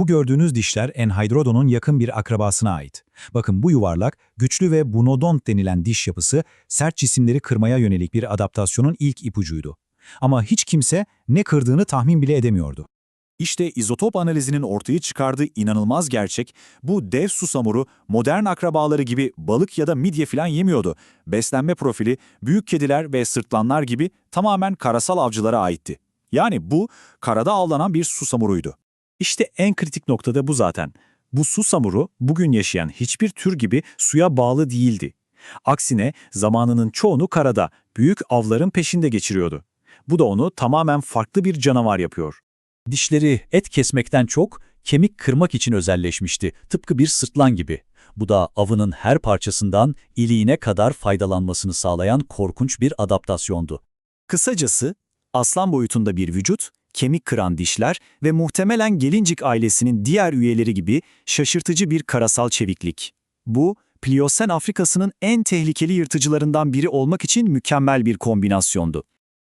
Bu gördüğünüz dişler Enhydrodon'un yakın bir akrabasına ait. Bakın bu yuvarlak, güçlü ve bunodont denilen diş yapısı sert cisimleri kırmaya yönelik bir adaptasyonun ilk ipucuydu. Ama hiç kimse ne kırdığını tahmin bile edemiyordu. İşte izotop analizinin ortaya çıkardığı inanılmaz gerçek, bu dev susamuru modern akrabaları gibi balık ya da midye falan yemiyordu. Beslenme profili büyük kediler ve sırtlanlar gibi tamamen karasal avcılara aitti. Yani bu karada avlanan bir susamuruydu. İşte en kritik noktada bu zaten. Bu susamuru bugün yaşayan hiçbir tür gibi suya bağlı değildi. Aksine zamanının çoğunu karada, büyük avların peşinde geçiriyordu. Bu da onu tamamen farklı bir canavar yapıyor. Dişleri et kesmekten çok kemik kırmak için özelleşmişti, tıpkı bir sırtlan gibi. Bu da avının her parçasından iliğine kadar faydalanmasını sağlayan korkunç bir adaptasyondu. Kısacası, aslan boyutunda bir vücut, kemik kıran dişler ve muhtemelen gelincik ailesinin diğer üyeleri gibi şaşırtıcı bir karasal çeviklik. Bu, Pliyosen Afrikası'nın en tehlikeli yırtıcılarından biri olmak için mükemmel bir kombinasyondu.